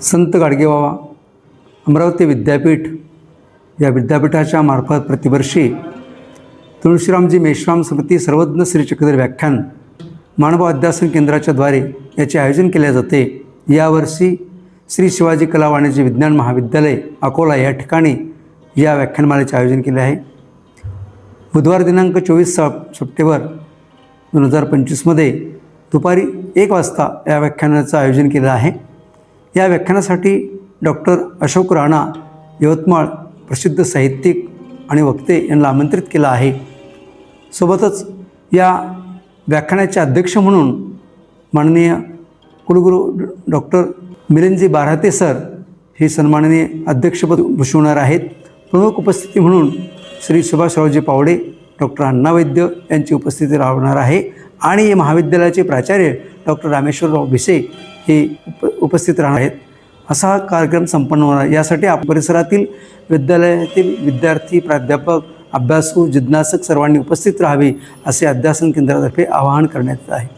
संत गाडगेबाबा अमरावती विद्यापीठ या विद्यापीठाच्या मार्फत प्रतिवर्षी तुळशीरामजी मेश्राम समिती सर्वज्ञ श्री चक्रधर व्याख्यान मानव अध्यासन केंद्राच्या द्वारे याचे आयोजन केले जाते. यावर्षी श्री शिवाजी कला वाणिज्य विज्ञान महाविद्यालय अकोला या ठिकाणी या व्याख्यानमालेचे आयोजन केले आहे. बुधवार दिनांक चोवीस सप सप्टेंबर दोन हजार पंचवीसमध्ये दुपारी एक वाजता या व्याख्यानाचं आयोजन केलं आहे. या व्याख्यानासाठी डॉक्टर अशोक राणा यवतमाळ प्रसिद्ध साहित्यिक आणि वक्ते यांना आमंत्रित केलं आहे. सोबतच या व्याख्यानाचे अध्यक्ष म्हणून माननीय कुलगुरू डॉक्टर मिलिंदजी बाराते सर हे सन्माननीय अध्यक्षपद भूषवणार आहेत. प्रमुख उपस्थिती म्हणून श्री सुभाषरावजी पावडे डॉक्टर अण्णा वैद्य यांची उपस्थिती राहणार आहे आणि महाविद्यालयाचे प्राचार्य डॉक्टर रामेश्वरराव भिसे हे उप उपस्थित राहणार आहेत. असा हा कार्यक्रम संपन्न होणार. यासाठी आप परिसरातील विद्यालयातील विद्यार्थी प्राध्यापक अभ्यासू जिज्ञासक सर्वांनी उपस्थित राहावे असे अध्यासन केंद्रातर्फे आवाहन करण्यात आहे.